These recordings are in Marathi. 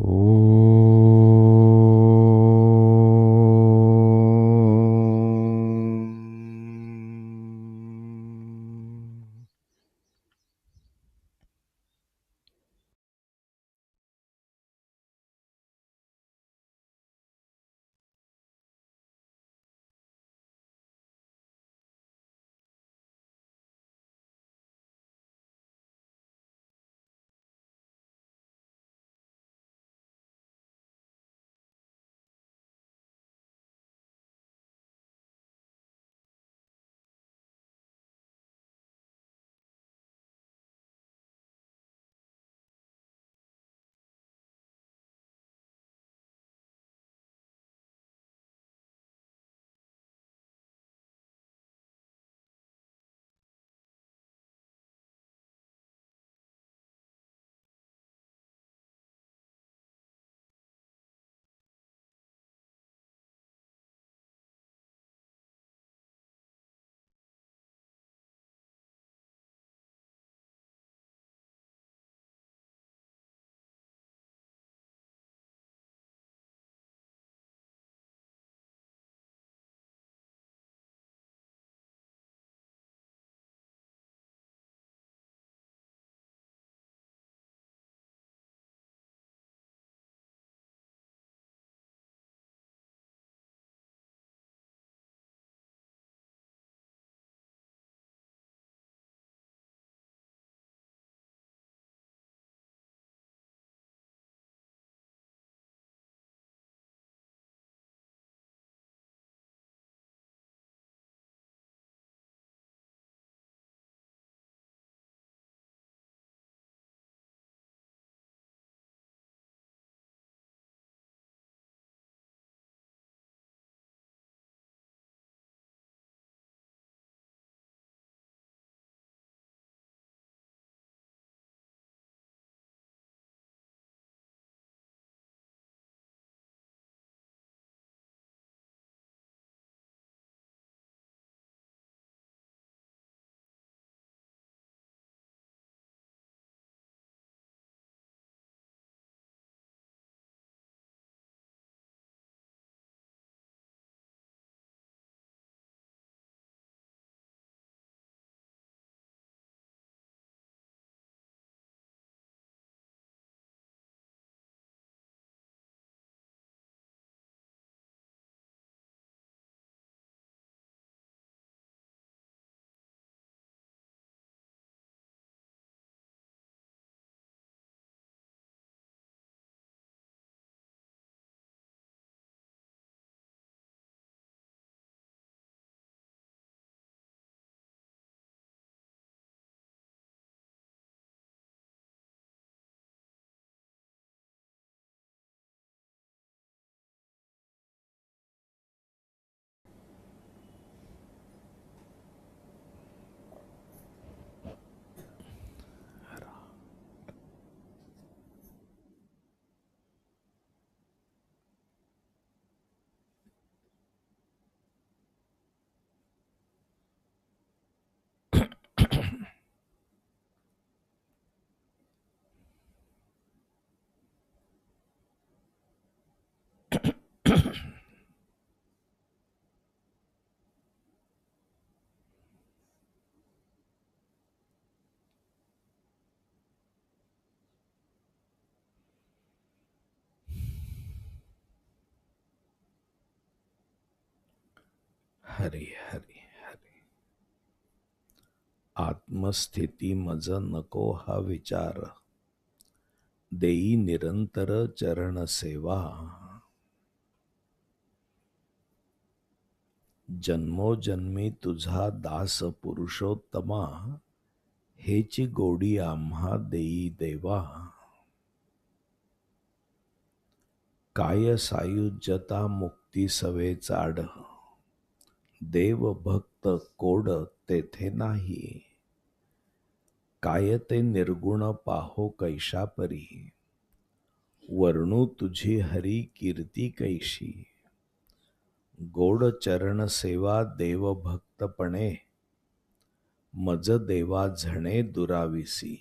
Ooh. हरी हरी हरी. आत्मस्थिती मज नको हा विचार. देई निरंतर चरण सेवा. जन्मोजन्मी तुझा दास पुरुषोत्तमा हेची गोडी आम्हा देई देवा. काय सायुज्यता मुक्ती सवे चाढ. देव भक्त कोड तेथे नाही. काय ते निर्गुण पाहो कैशापरी. वर्णू तुझी हरी कीर्ती कैशी. गोड चरण सेवा देव भक्तपणे मज देवा झणे दुराविसी.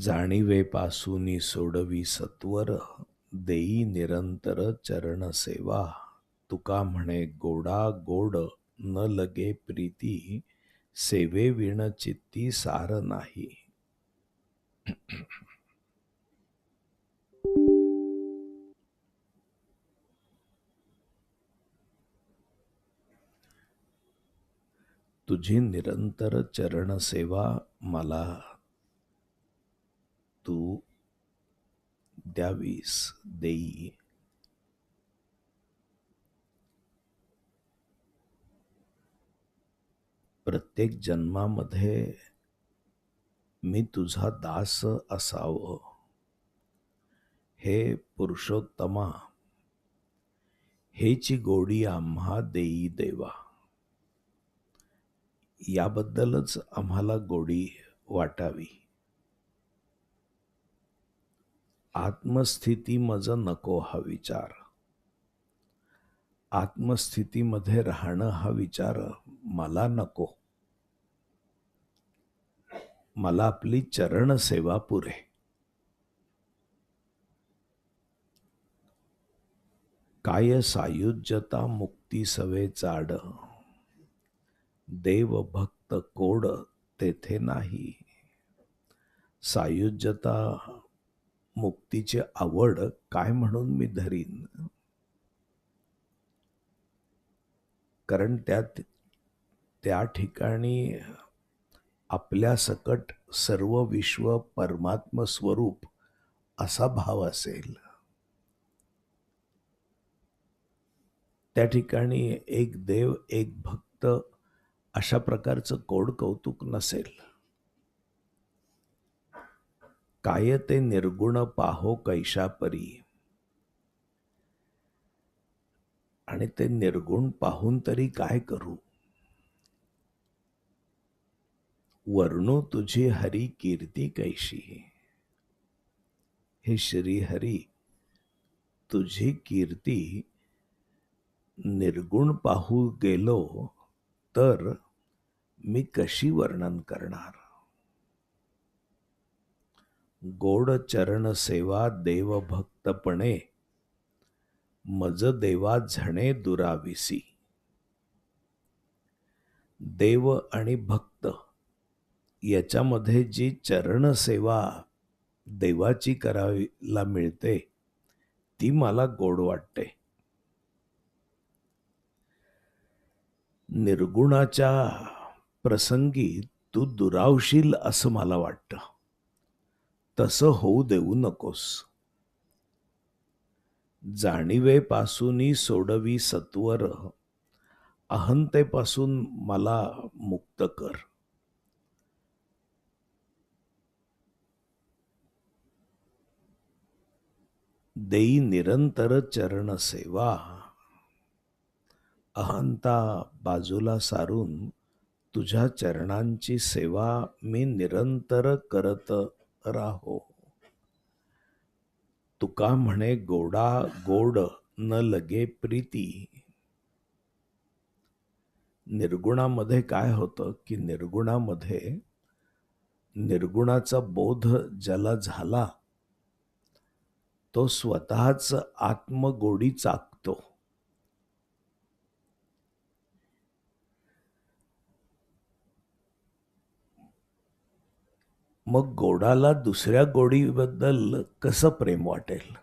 जाणीवेपासूनी सोडवी सत्वर देई निरंतर चरण सेवा. तुका म्हणे गोडा गोड न लगे प्रीती सेवे विण चित्ती सार नाही. तुझी निरंतर चरण सेवा मला तू द्यावीस देई. प्रत्येक जन्मामध्ये मी तुझा दास असावं. हे पुरुषोत्तमा हेची गोडी आम्हा देई देवा. याबद्दलच आम्हाला गोडी वाटावी. आत्मस्थिती मज नको हा विचार. आत्मस्थितीमध्ये राहणं हा विचार मला नको. मला आपली चरण सेवा पुरे. काय सायुज्यता मुक्ती सवे चाड. देव भक्त कोड तेथे नाही. सायुज्यता मुक्तीची आवड काय म्हणून मी धरीन? कारण त्यात त्या ठिकाणी आपल्या सकट सर्व विश्व परमात्म स्वरूप असा भाव असेल. त्या ठिकाणी एक देव एक भक्त अशा प्रकारचं कोड कौतुक नसेल. काय ते निर्गुण पाहो कैशापरी. आणि ते निर्गुण पाहून तरी काय करू? वर्णू तुझी हरी कीर्ती कैशी हे? श्री हरी तुझी कीर्ती निर्गुण पाहू गेलो तर मी कशी वर्णन करणार? गोड चरण सेवा देव भक्तपणे मज देवा झणे दुराविसी. देव आणि भक्त याच्यामध्ये जी चरण सेवा देवाची करावीला मिळते ती मला गोड वाटते. निर्गुणाच्या प्रसंगी तू दुरावशील असं मला वाटतं. तसं होऊ देऊ नकोस. जाणीवेपासूनही सोडवी सत्वर अहंतेपासून मला मुक्त कर. देई निरंतर चरण सेवा. अहंता बाजूला सारून तुझ्या चरणांची सेवा मी निरंतर करत राहो. तुका म्हणे गोडा गोड न लगे प्रीती. निर्गुणामध्ये काय होतं की निर्गुणामध्ये निर्गुणाचा बोध ज्याला झाला तो स्वतःच आत्मगोडी चाकतो. मग गोडाला दुसऱ्या गोडीबद्दल कसं प्रेम वाटेल?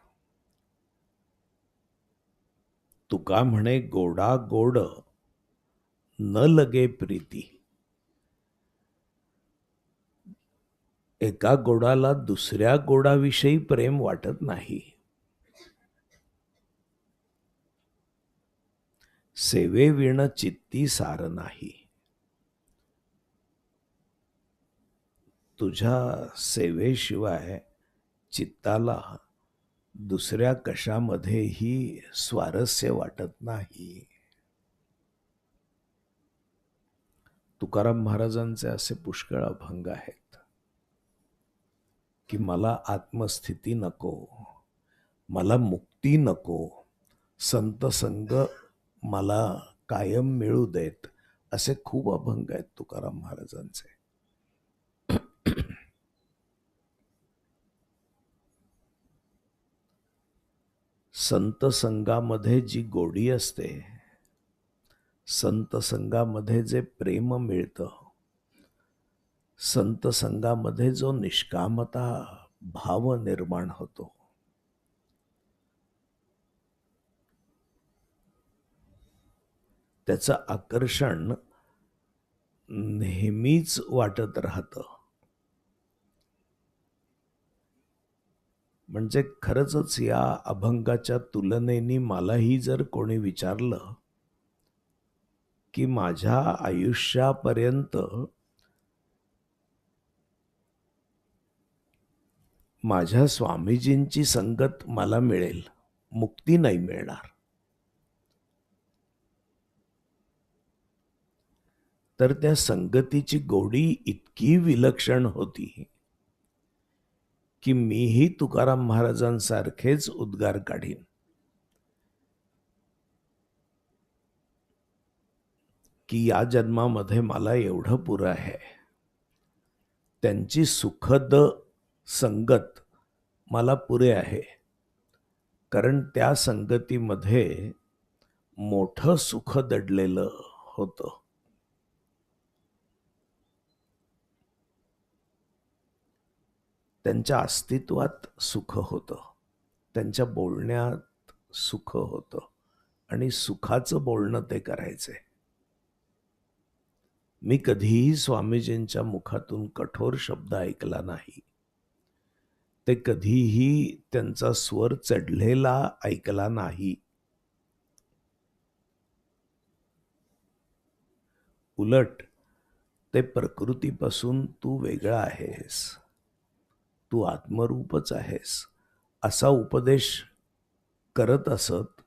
तुका म्हणे गोडा गोड न लगे प्रीती. एका गोडाला दुसऱ्या गोडाविषयी प्रेम वाटत नाही. सेवे विण चित्ती सार नाही. तुझ्या सेवेशिवाय चित्ताला दुसऱ्या कशामध्येही स्वारस्य वाटत नाही. तुकाराम महाराजांचे असे पुष्कळ अभंग आहेत. की मला आत्मस्थिती नको मला मुक्ती नको संत संग मला कायम मिळू देत असे खूप अभंग आहेत तुकाराम महाराजांचे. संत संघामध्ये जी गोडी असते संत संघामध्ये जे प्रेम मिळतं संत संघामध्ये जो निष्कामता भाव निर्माण होतो. त्याचं आकर्षण नेहमीच वाटत राहतं. म्हणजे खरंच या अभंगाच्या तुलनेनी मलाही जर कोणी विचारलं की माझ्या आयुष्यापर्यंत माझ्या स्वामीजींची संगत मला मिळेल मुक्ती नाही मिळणार. तर त्या संगतीची गोडी इतकी विलक्षण होती की मीही तुकाराम महाराजांसारखेच उद्गार काढीन. की या जन्मामध्ये मला एवढं पुरं आहे. त्यांची सुखद संगत मला पुरे आहे. कारण त्या संगतीमध्ये मोठं सुख दडलेलं होतं. त्यांच्या अस्तित्वात सुख होतं. त्यांच्या बोलण्यात सुख होतं. आणि सुखाचं बोलणं ते करायचे. मी कधीही स्वामीजींच्या मुखातून कठोर शब्द ऐकला नाही. ते कधीही त्यांचा स्वर चढलेला ऐकला नाही. उलट ते प्रकृतीपासून तू वेगळा आहेस. तू आत्मरूपच आहेस. असा उपदेश करत असत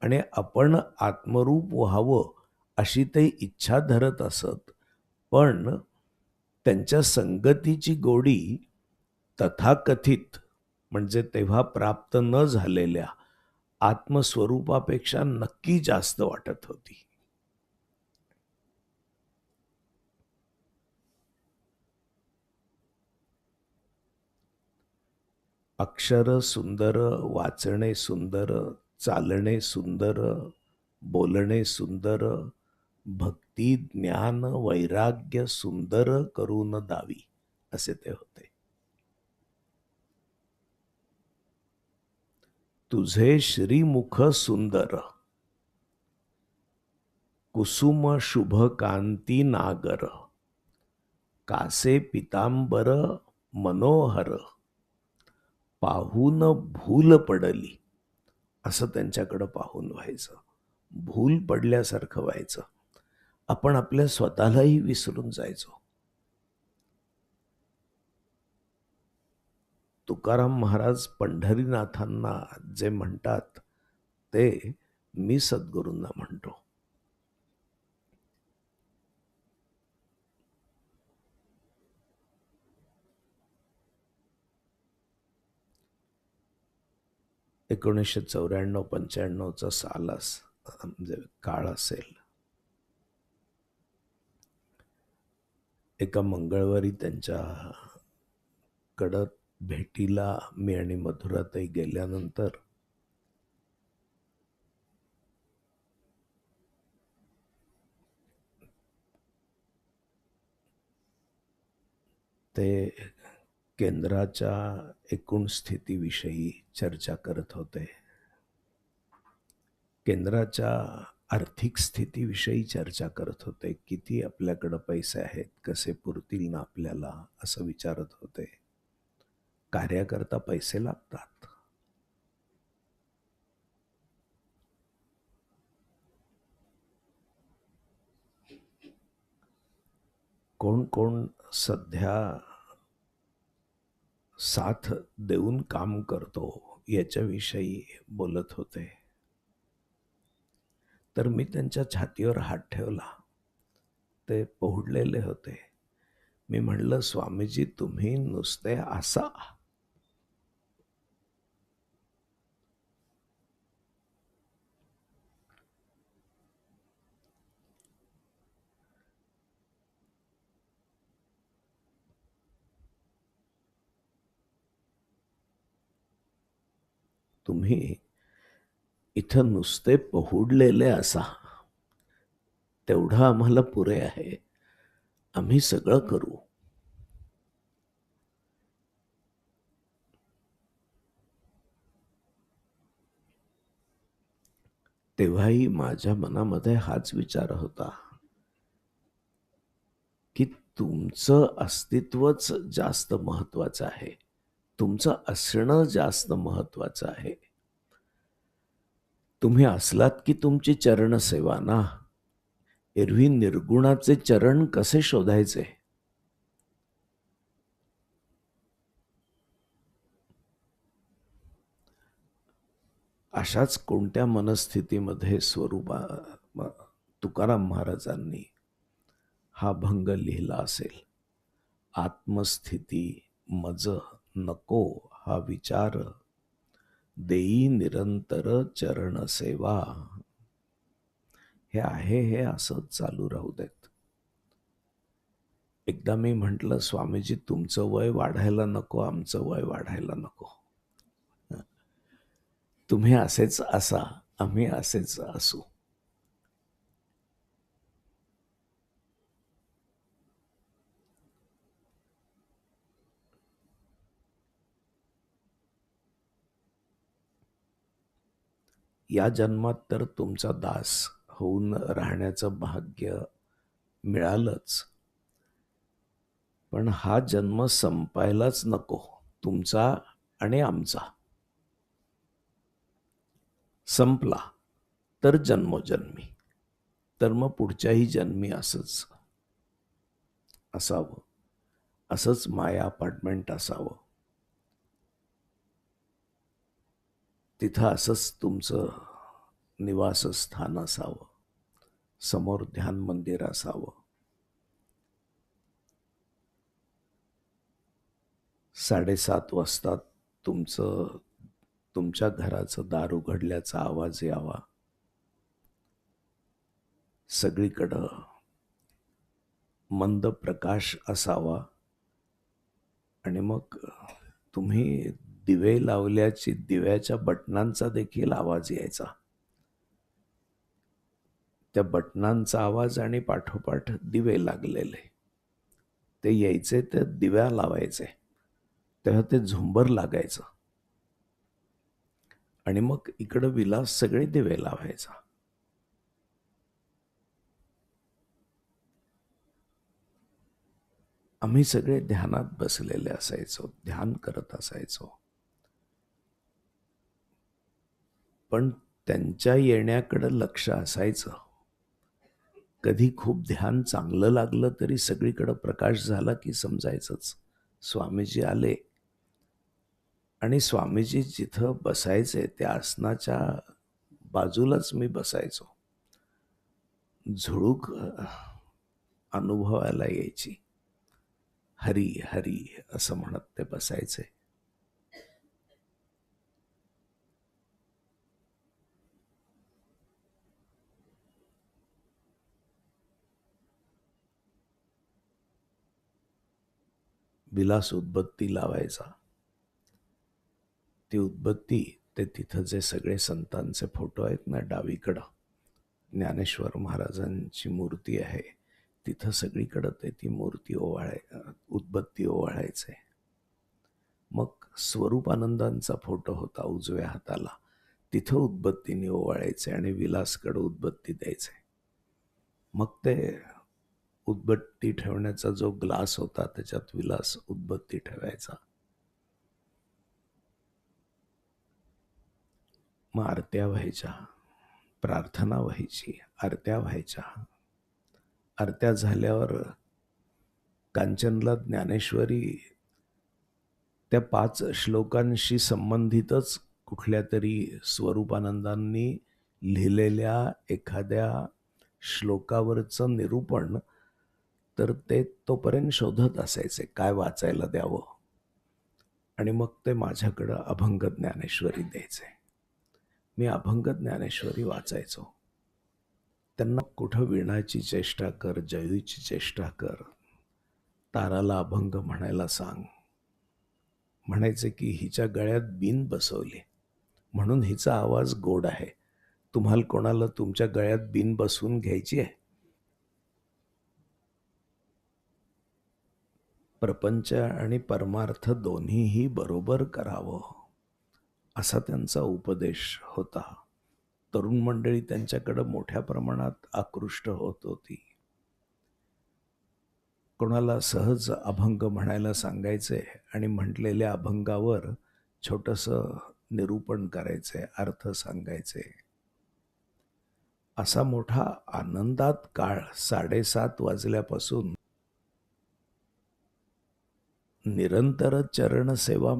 आणि आपण आत्मरूप व्हावं अशी ते इच्छा धरत असत. पण त्यांच्या संगतीची गोडी तथाकथित म्हणजे तेव्हा प्राप्त न झालेल्या आत्मस्वरूपापेक्षा नक्की जास्त वाटत होती. अक्षर सुंदर वाचणे सुंदर चालणे सुंदर बोलणे सुंदर भक्ती ज्ञान वैराग्य सुंदर करून दावी असे ते होते. तुझे श्रीमुख सुंदर. कुसुम शुभ कांती नागर. कासे पितांबर मनोहर. पाहून भूल पडली. असं त्यांच्याकडं पाहून व्हायचं. भूल पडल्यासारखं व्हायचं. आपण आपल्या स्वतःलाही विसरून जायचो. तुकाराम महाराज पंढरीनाथांना जे म्हणतात ते मी सद्गुरूंना म्हणतो. एकोणीसशे चौऱ्याण्णव पंच्याण्णवचा साल अस म्हणजे काळ असेल. एका मंगळवारी त्यांच्या कडत भेटीला मी आणि मधुरातही गेल्यानंतर ते केंद्राच्या एकूण स्थितीविषयी चर्चा करत होते. केंद्राच्या आर्थिक स्थितीविषयी चर्चा करत होते. किती आपल्याकडं पैसे आहेत कसे पुरतील ना आपल्याला असं विचारत होते. कार्याकरता पैसे लागतात कोण कोण सध्या साथ देऊन काम करतो याच्याविषयी बोलत होते. तर मी त्यांच्या छातीवर हात ठेवला. ते पोहडलेले होते. मी म्हणलं स्वामीजी तुम्ही नुसते असा तुम्ही इथं नुसते पहुडलेले असा. तेवढं आम्हाला पुरे आहे. आम्ही सगळं करू. तेव्हाही माझ्या मनामध्ये हाच विचार होता की तुमचं अस्तित्वच जास्त महत्वाचं आहे. तुमचं असणं जास्त महत्वाचं आहे. तुम्ही असलात की तुमची चरण सेवा ना. एरवी निर्गुणाचे चरण कसे शोधायचे? अशाच कोणत्या मनस्थितीमध्ये स्वरूपा तुकाराम महाराजांनी हा भंग लिहिला असेल? आत्मस्थिती मज नको हा विचार. देई निरंतर चरण सेवा. हे आहे हे असंच चालू राहू देत. एकदा मी म्हटलं स्वामीजी तुमचं वय वाढायला नको आमचं वय वाढायला नको. तुम्ही असेच असा आम्ही असेच असू. या जन्मात तर तुमचा दास होऊन राहण्याचं भाग्य मिळालंच. पण हा जन्म संपायलाच नको तुमचा आणि आमचा. संपला तर जन्मोजन्मी. तर मग पुढच्याही जन्मी असंच असावं. असंच माया अपार्टमेंट असावं. तिथं असंच तुमचं निवासस्थान असावं. समोर ध्यान मंदिर असावं. साडेसात वाजता तुमचं तुमच्या घराचं दार उघडल्याचा आवाज यावा. सगळीकडं मंद प्रकाश असावा. आणि मग तुम्ही दिवे लावल्याची दिव्याच्या बटनांचा देखील आवाज यायचा. त्या बटनांचा आवाज आणि पाठोपाठ दिवे लागलेले. ते यायचे ते दिव्या लावायचे. तेव्हा ते झुंबर लागायचं. आणि मग इकडं विलास सगळे दिवे लावायचा. आम्ही सगळे ध्यानात बसलेले असायचो ध्यान करत असायचो. पण त्यांच्या येण्याकडं लक्ष असायचं. कधी खूप ध्यान चांगलं लागलं तरी सगळीकडं प्रकाश झाला की समजायचंच. स्वामीजी आले. आणि स्वामीजी जिथं बसायचे त्या आसनाच्या बाजूलाच मी बसायचो. झुळूक अनुभवायला यायची. हरी हरी असं म्हणत ते बसायचे. विलास उदबत्ती लावायचा. ती उदबत्ती ते तिथं जे सगळे संतांचे फोटो आहेत ना डावीकडं ज्ञानेश्वर महाराजांची मूर्ती आहे तिथं सगळीकडं ते ती मूर्ती ओवाळाय उदबत्ती ओवाळायचे. मग स्वरूपानंदांचा फोटो होता उजव्या हाताला तिथं उद्बत्तीने ओवाळायचे आणि विलासकडं उदबत्ती द्यायचे. मग ते उदबत्ती ठेवण्याचा जो ग्लास होता त्याच्यात विलास उदबत्ती ठेवायचा. मग आरत्या व्हायच्या प्रार्थना व्हायची आरत्या व्हायच्या. आरत्या झाल्यावर कांचनला ज्ञानेश्वरी त्या पाच श्लोकांशी संबंधितच कुठल्या तरी स्वरूपानंदांनी लिहिलेल्या एखाद्या श्लोकावरचं निरूपण तर ते तोपर्यंत शोधत असायचे काय वाचायला द्यावं? आणि मग ते माझ्याकडं अभंग ज्ञानेश्वरी द्यायचे. मी अभंग ज्ञानेश्वरी वाचायचो. त्यांना कुठं विणाची चेष्टा कर जयूची चेष्टा कर ताराला अभंग म्हणायला सांग. म्हणायचे की हिच्या गळ्यात बिन बसवली. म्हणून हिचा आवाज गोड आहे. तुम्हाला कोणाला तुमच्या गळ्यात बिन बसवून घ्यायची आहे? प्रपंच आणि परमार्थ दोन्हीही बरोबर करावं असा त्यांचा उपदेश होता. तरुण मंडळी त्यांच्याकडं मोठ्या प्रमाणात आकृष्ट होत होती. कोणाला सहज अभंग म्हणायला सांगायचे आणि म्हटलेल्या अभंगावर छोटंसं निरूपण करायचे अर्थ सांगायचे. असा मोठा आनंदात काळ साडेसात वाजल्यापासून निरंतर चरणसेवा